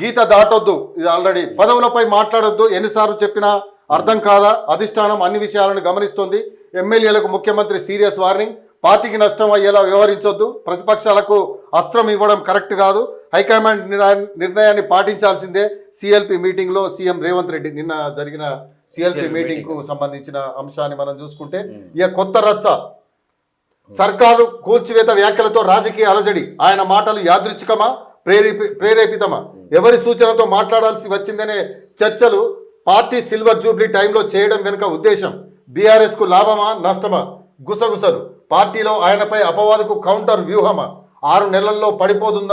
గీత దాటొద్దు. ఇది ఆల్రెడీ పదవులపై మాట్లాడొద్దు. ఎన్నిసార్లు చెప్పినా అర్థం కాదా? అధిష్టానం అన్ని విషయాలను గమనిస్తోంది. ఎమ్మెల్యేలకు ముఖ్యమంత్రి సీరియస్ వార్నింగ్. పార్టీకి నష్టం అయ్యేలా వ్యవహరించొద్దు. ప్రతిపక్షాలకు అస్త్రం ఇవ్వడం కరెక్ట్ కాదు. హైకమాండ్ నిర్ణయా- నిర్ణయాన్ని పాటించాల్సిందే. సిఎల్పి మీటింగ్లో సీఎం రేవంత్ రెడ్డి నిన్న జరిగిన సిఎల్పి మీటింగ్. కు సంబంధించిన అంశాన్ని మనం చూసుకుంటే. ఇక కొత్త రచ్చ. సర్కారు కూల్చివేత వ్యాఖ్యలతో రాజకీయ అలజడి. ఆయన మాటలు యాదృచ్ఛికమా? ప్రేరేపి ప్రేరేపితమా? ఎవరి సూచనతో మాట్లాడాల్సి వచ్చిందనే చర్చలు పార్టీ సిల్వర్ జూబ్లీ టైంలో చేయడం వెనుక ఉద్దేశం. బీఆర్ఎస్కు లాభమా నష్టమా? గుసగుసలు. పార్టీలో ఆయనపై అపవాదుకు కౌంటర్ వ్యూహమా? ఆరు నెలల్లో పడిపోతుంద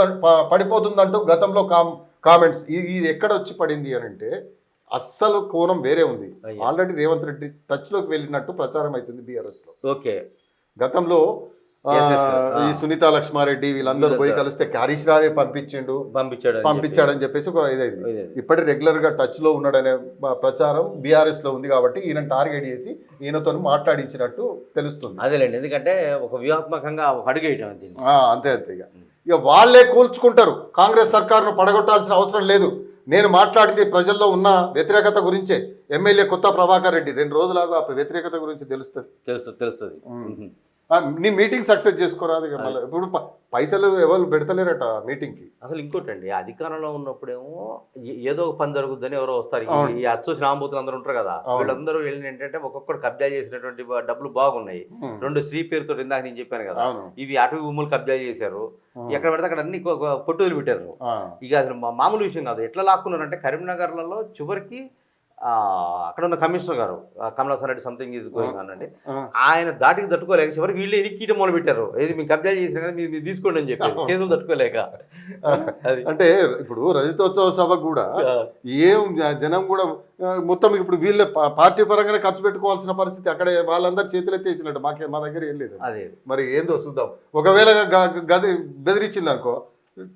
పడిపోతుందంటూ గతంలో కామ్ కామెంట్స్. ఇది ఇది ఎక్కడ వచ్చి పడింది అని అంటే అస్సలు కోణం వేరే ఉంది. ఆల్రెడీ రేవంత్ రెడ్డి టచ్లోకి వెళ్ళినట్టు ప్రచారం అవుతుంది బీఆర్ఎస్లో ఓకే. గతంలో ఈ ఆ. సునీత లక్ష్మారెడ్డి వీళ్ళందరూ పోయి. కలిస్తే హరీష్ రావే పంపించిండు. పంపించాడు అని పంపించాడని చెప్పేసి ఒక ఇదైంది. ఇప్పటి రెగ్యులర్గా టచ్లో ఉన్నాడనే ప్రచారం బీఆర్ఎస్లో ఉంది కాబట్టి ఈయన టార్గెట్ చేసి ఈయనతో మాట్లాడించినట్టు తెలుస్తుంది. అదేలేండి. ఎందుకంటే ఒక వ్యూహాత్మకంగా ఒక అడుగు వేయటం దీన్ని ఆ, అంతే అంతే ఇక. ఇక వాళ్ళే కూల్చుకుంటారు. కాంగ్రెస్ సర్కారును పడగొట్టాల్సిన అవసరం లేదు. నేను మాట్లాడింది ప్రజల్లో ఉన్న వ్యతిరేకత గురించే. ఎమ్మెల్యే కొత్త ప్రభాకర్ రెడ్డి రెండు రోజులాగా ఆ వ్యతిరేకత గురించి తెలుస్తుంది. తెలుస్తుంది తెలుస్తుంది. నీ మీటింగ్ సక్సెస్ చేసుకోరాదు మళ్ళీ. ఇప్పుడు పైసలు ఎవరు పెడతలేరట మీటింగ్కి? అసలు ఇంకోటండి అధికారంలో ఉన్నప్పుడేమో ఏదో ఒక పని జరుగుతుందని ఎవరో వస్తారు. ఈ- అచ్చు శ్రామభూతులు అందరూ ఉంటారు కదా. వీళ్ళందరూ వెళ్ళిన ఏంటంటే ఒక్కొక్కరు కబ్జా చేసినటువంటి డబ్బులు బాగున్నాయి. రెండు స్త్రీ పేరుతో ఇందాక నేను చెప్పాను కదా ఇవి అటవీ భూములు కబ్జా చేశారు. ఎక్కడ పెడితే అక్కడ అన్ని కొ- కొ- కొట్టులు పెట్టారు ఇక అసలు మామూలు విషయం కాదు. ఎట్లా లాక్కున్నారంటే కరీంనగర్లలో చివరికి అక్కడ ఉన్న కమిషనర్ గారు Kamalasan Reddy something is going అనండి. ఆయన దాటికి తట్టుకోలేక చివరికి వీళ్ళు ఎనిక్కీట మొదలు పెట్టారు? ఏది మీకు కబ్జా చేసిన కదా మీరు తీసుకోండి అని చెప్పి కేసులు తట్టుకోలేక. అది. అంటే ఇప్పుడు రజతోత్సవ సభ కూడా ఏం జనం కూడా మొత్తం ఇప్పుడు వీళ్ళ పార్టీ పరంగానే ఖర్చు పెట్టుకోవాల్సిన పరిస్థితి అక్కడే వాళ్ళందరూ చేతులు ఎత్తేసినట్టు మాకే మా దగ్గర ఏం లేదు. అదే. మరి ఏందో చూద్దాం. ఒకవేళ గది బెదిరించింది అనుకో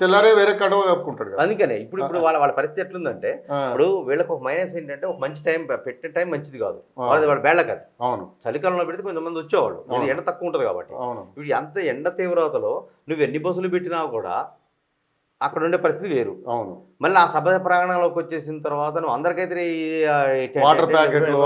తెల్లారే వేరే కడవ కప్పుకుంటాడు. అందుకనే ఇప్పుడు ఇప్పుడు వాళ్ళ వాళ్ళ పరిస్థితి ఎట్లుందంటే ఇప్పుడు వీళ్ళకి ఒక మైనస్ ఏంటంటే ఒక మంచి టైం పెట్టిన టైం మంచిది కాదు. వాళ్ళది వాళ్ళ బేళ్ళ కాదు అవును. చలికాలంలో పెడితే కొంతమంది వచ్చేవాళ్ళు. ఎండ తక్కువ ఉంటుంది కాబట్టి. అవును. ఇప్పుడు అంత ఎండ తీవ్రతలో నువ్వు ఎన్ని బస్సులు పెట్టినా కూడా అక్కడ ఉండే పరిస్థితి వేరు. అవును. మళ్ళీ ఆ సభ ప్రాంగణంలోకి వచ్చేసిన తర్వాత నువ్వు అందరికైతే వాటర్ ప్యాకెట్లు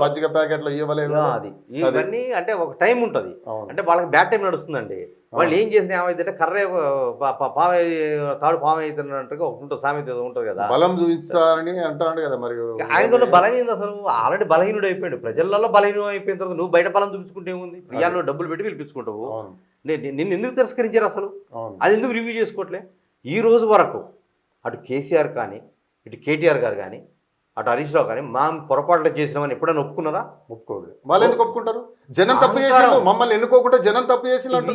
మజ్జిగ ప్యాకెట్లు ఇవ్వలేవు. ఆ, అది. ఇవన్నీ అంటే ఒక టైం ఉంటుంది. అంటే వాళ్ళకి బ్యాడ్ టైం నడుస్తుందండి. వాళ్ళు ఏం చేసిన ఏమైందంటే కర్రే పా- పా- పాము తాడు పాము అవుతున్నట్టుగా ఒక ఉంటుంది సామెత ఉంటుంది కదా. బలం చూపించాలని అంటాడు కదా మరి. ఆయనకున్న బలం ఏంది అసలు? ఆల్రెడీ బలహీనుడు అయిపోయాడు. ప్రజలలో బలహీనం అయిపోయిన తర్వాత నువ్వు బయట బలం చూపించుకుంటే ఏముంది? ఇవాళ డబ్బులు పెట్టి పిలిపించుకుంటావు. నిన్ను ఎందుకు తిరస్కరించారు అసలు? అది ఎందుకు రివ్యూ చేసుకోవట్లే? ఈ రోజు వరకు అటు కేసీఆర్ కానీ ఇటు కేటీఆర్ గారు కానీ అటు హరీష్ రావు కానీ మా పొరపాట్లు చేసినామని ఎప్పుడైనా ఒప్పుకున్నారా? ఒప్పుకోడు వాళ్ళు ఎందుకు ఒప్పుకుంటారు? జనం తప్పు. చేసిండు మమ్మల్ని ఎన్నుకోకుండా జనం తప్పు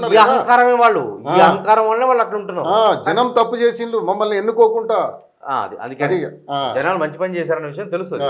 కదా. అహంకారమే వాళ్ళు. ఈ. అహంకారం వల్లనే వాళ్ళు అట్లా ఉంటున్నారు. జనం తప్పు చేసిండు మమ్మల్ని ఎన్నుకోకుండా. అది అందుకని జనాలు మంచి పని చేశారనే విషయం తెలుస్తుంది.